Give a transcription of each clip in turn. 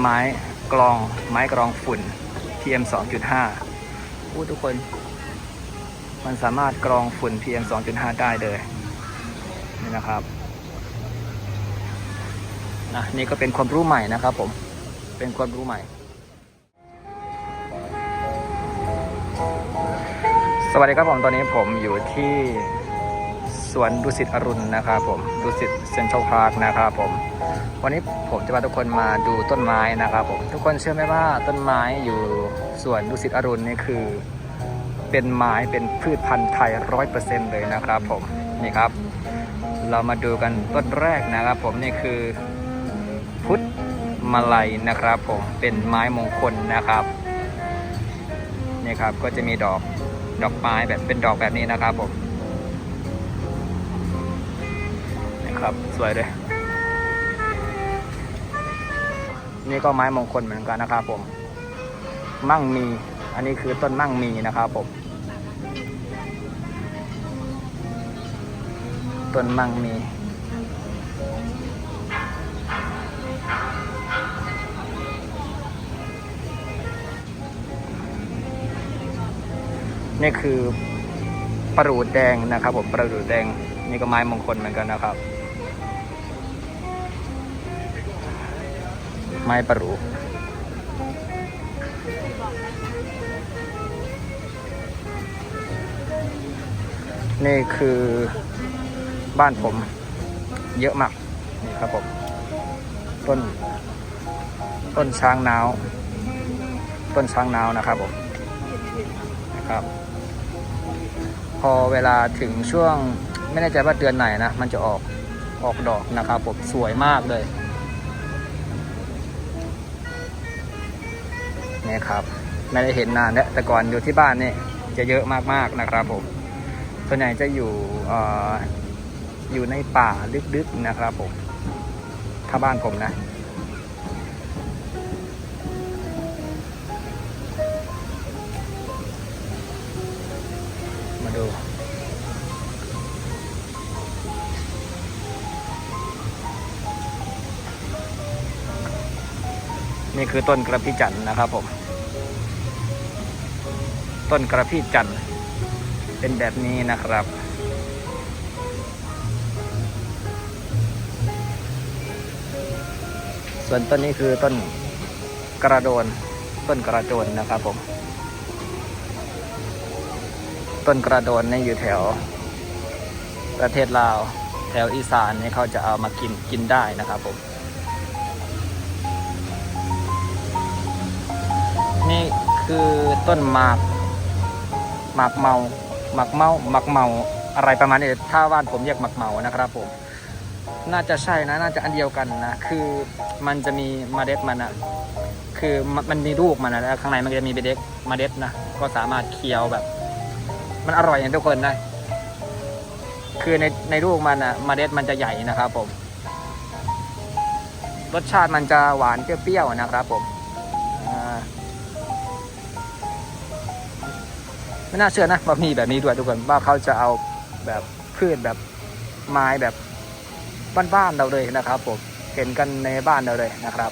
ไม้กรองไม้กรองฝุ่น PM 2.5พูดทุกคน มันสามารถกรองฝุ่น PM 2.5 ได้เลยนี่นะครับนะนี่ก็เป็นความรู้ใหม่นะครับผมเป็นความรู้ใหม่ สวัสดีครับผมตอนนี้ผมอยู่ที่ สวนดุสิตอรุณนะครับผมดุสิตเซ็นทรัลพาร์คนะครับผม วันนี้ผมจะพาทุกคนมาดูต้นไม้นะครับผม ทุกคนเชื่อไหมว่าต้นไม้อยู่สวนดุสิตอรุณนี่คือ เป็นไม้เป็นพืชพันธุ์ไทยร้อยเปอร์เซ็นต์เลยนะครับผมนี่ครับ เรามาดูกันต้นแรกนะครับผมนี่คือพุทธมาลัยนะครับผมเป็นไม้มงคลนะครับนี่ครับก็จะมีดอกดอกไม้แบบเป็นดอกแบบนี้นะครับผม ครับสวยเลยนี่ก็ไม้มงคลเหมือนกันนะครับผม มั่งมี อันนี้คือต้นมั่งมีนะครับผม ต้นมั่งมี นี่คือประดูดแดงนะครับผมประดูดแดง นี่ก็ไม้มงคลเหมือนกันนะครับ ไม้ประรูนี่คือบ้านผมเยอะมาก นี่ครับผม ต้น ต้นช้างนาว ต้นช้างนาวนะครับผมนะครับ พอเวลาถึงช่วงไม่แน่ใจว่าเดือนไหนนะ มันจะออกออกดอกนะครับผม สวยมากเลย นี่ครับ ไม่ได้เห็นนานแล้วแต่ก่อนอยู่ที่บ้านนี่จะเยอะมากๆนะครับผมส่วนใหญ่จะอยู่เอ่ออยู่ในป่าลึกๆนะครับผม ถ้าบ้านผมนะ มาดู นี่คือต้นกระพิจันทร์นะครับผม ต้นกระพิจันทร์เป็นแบบนี้นะครับ ส่วนต้นนี้คือต้นกระโดน ต้นกระโดนนะครับผม ต้นกระโดนนี่อยู่แถว ประเทศลาว แถวอีสานนี่เขาจะเอามากินกินได้นะครับผม นี่คือต้นหมาก หมากเมา หมากเมา หมากเมา อะไรประมาณนี้ ถ้าบ้านผมเรียกหมากเมานะครับผม น่าจะใช่นะ น่าจะอันเดียวกันนะ คือมันจะมีเมล็ดมันอะคือมันมันมีลูกมันนะแล้วข้างในมันจะมีเมล็ดเมล็ดนะ ก็สามารถเคี้ยวแบบ มันอร่อยอย่างทุกคนนะคือในในลูกมันอะเมล็ดมันจะใหญ่นะครับผม รสชาติมันจะหวานเปรี้ยวๆนะครับผม ไม่น่าเชื่อนะว่ามีแบบนี้ด้วยทุกคนว่าเขาจะเอาแบบพืชแบบไม้แบบบ้านๆเราเลยนะครับผมเห็นกันในบ้านเราเลยนะครับ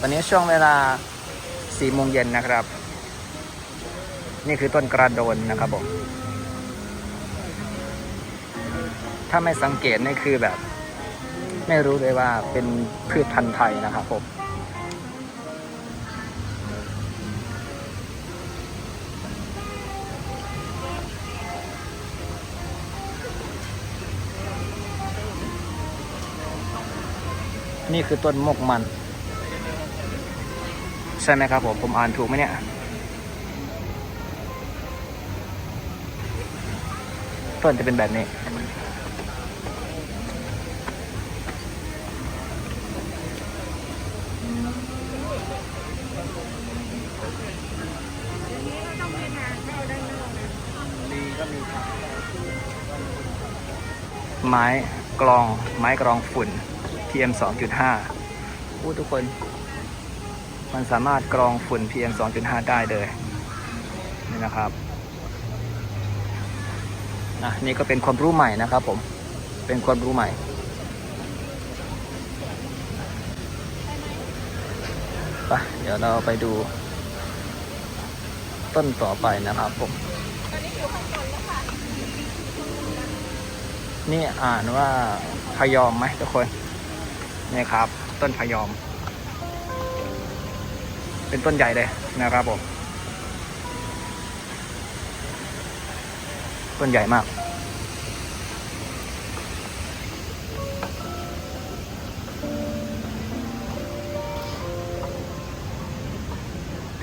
ตอนนี้ช่วงเวลาสี่โมงเย็นนะครับ นี่คือต้นกระโดนนะครับผมถ้าไม่สังเกตนี่คือแบบ ไม่รู้เลยว่าเป็นพืชพันธุ์ไทยนะครับผม นี่คือต้นมกมัน ใช่ไหมครับผมผมอ่านถูกไหมเนี่ยต้นจะเป็นแบบนี้ ไม้กรองไม้กรองฝุ่น PM 2.5พูดทุกคน มันสามารถกรองฝุ่น PM 2.5 ได้เลยนี่นะครับนะนี่ก็เป็นความรู้ใหม่นะครับผม เป็นความรู้ใหม่ ไป เดี๋ยวเราไปดู ต้นต่อไปนะครับผม นี่อ่านว่าพยอมไหมทุกคน นี่ครับ ต้นพยอม เป็นต้นใหญ่เลยนะครับผม ต้นใหญ่มาก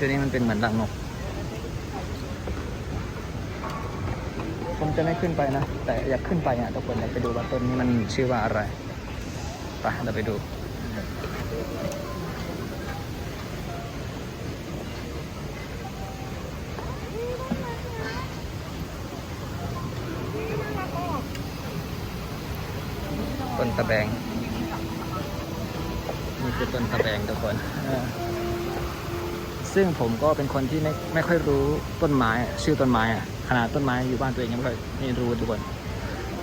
ตัวนี้มันเป็นเหมือนรังนกผมจะไม่ขึ้นไปนะ แต่อยากขึ้นไปอะทุกคนอยากไปดูว่าต้นนี้มันชื่อว่าอะไร เราไปดู ต้นตะแบงนี่คือต้นตะแบงทุกคน ซึ่งผมก็เป็นคนที่ไม่ไม่ค่อยรู้ต้นไม้ ชื่อต้นไม้อะขนาดต้นไม้อยู่บ้านตัวเองยังไม่ค่อยไม่รู้ทุกคน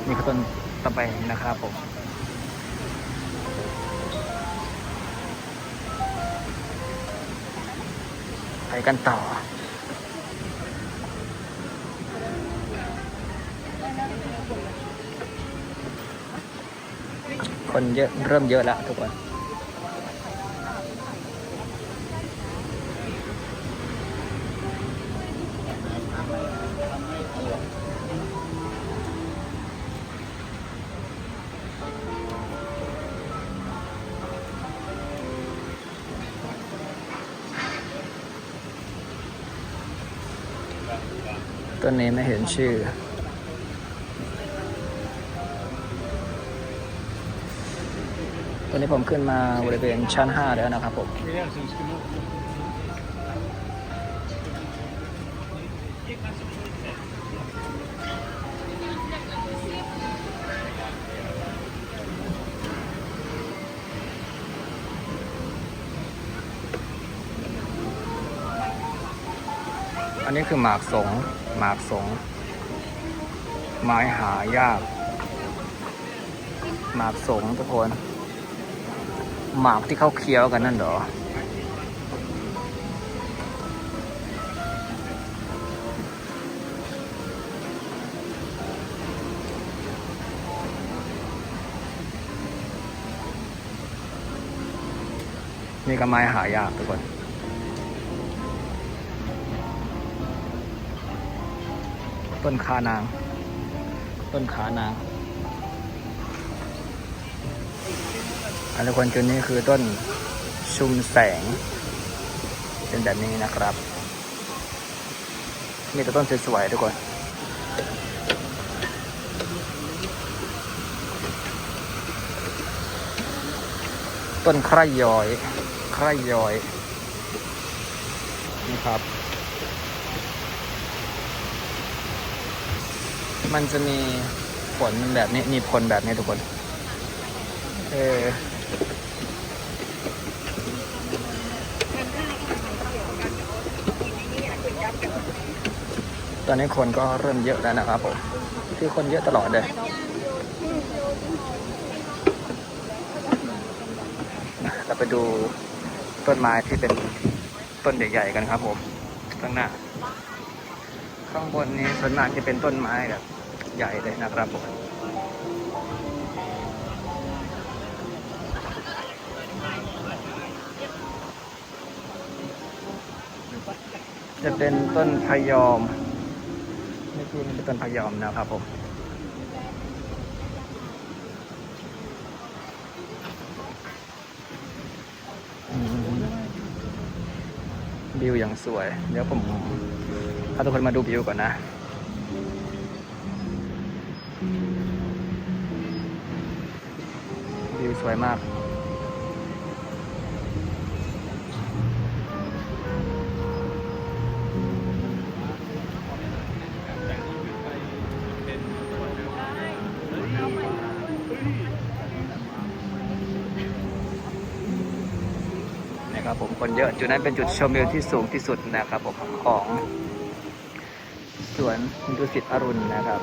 นี่คือต้นตะแบงนะครับผม กันต่อ คนเยอะเริ่มเยอะแล้วทุกคน ต้นนี้ไม่เห็นชื่อ ตอนนี้ผมขึ้นมาบริเวณชั้น 5 แล้วนะครับผม นี้คือหมากสง หมากสง ไม้หายาก หมากสงทุกคน หมากที่เขาเคี้ยวกันนั่นเหรอ นี่ก็ไม้หายากทุกคน ต้นคานาง ต้นขานางอันทุกคนจุดนี้คือต้นชุมแสง เป็นแบบนี้นะครับ มีแต่ต้นสวยๆทุกคนต้นไคร่ย้อย ไคร่ย้อย นี่ครับ มันจะมีผลแบบนี้มีผลแบบนี้ทุกคน เออตอนนี้คนก็เริ่มเยอะแล้วนะครับผมคือคนเยอะตลอดเลยเราไปดูต้นไม้ที่เป็นต้นใหญ่ๆกันครับผมข้างหน้า ข้างบนนี้ส่วนมากจะเป็นต้นไม้แบบ ใหญ่เลยนะครับผมจะเป็นต้นพยอมนี่คือเป็นต้นพยอมนะครับผมวิวอย่างสวย เดี๋ยวผมพาทุกคนมาดูวิวก่อนนะ วิวสวยมากนะครับผมคนเยอะจุดนั้นเป็นจุดชมวิวที่สูงที่สุดนะครับผมของสวนดุสิตอรุณนะครับ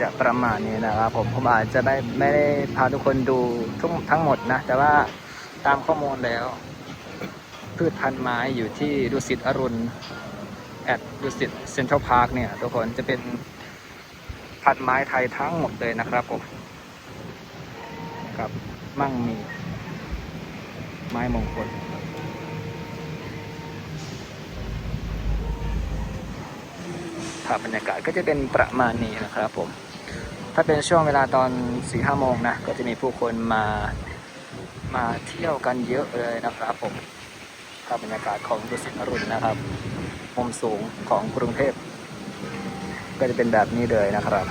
จะประมาณนี้นะครับผมผมอาจจะไม่ไม่ได้พาทุกคนดูทั้งทั้งหมดนะ แต่ว่าตามข้อมูลแล้ว พืชพันธุ์ไม้อยู่ที่ดุสิตอรุณแอดดุสิตเซ็นทรัลพาร์คเนี่ยทุกคนจะเป็นพันธุ์ไม้ไทยทั้งหมดเลยนะครับผมครับมั่งมี ไม้มงคลภาพบรรยากาศก็จะเป็นประมาณนี้นะครับผม ถ้าเป็นช่วงเวลาตอน4ี่ห้าโมงนะ ก็จะมีผู้คนมามาเที่ยวกันเยอะเลยนะครับผมภาพบรรยากาศของดุสิตอรุณนะครับ มุมสูงของกรุงเทพ ก็จะเป็นแบบนี้เลยนะครับ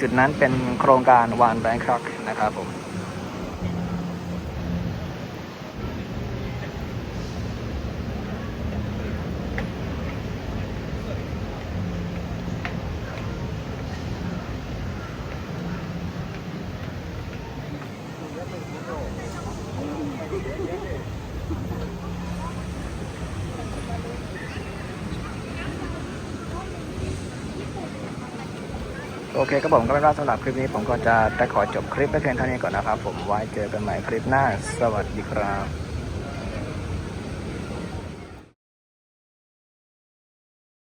จุดนั้นเป็นโครงการวานแบงคอกนะครับผม โอเคครับผมก็เป็นว่าสำหรับคลิปนี้ผมก็จะแต่ขอจบคลิปไปเพียงเท่านี้ก่อนนะครับ ผมไว้เจอกันใหม่คลิปหน้า สวัสดีครับ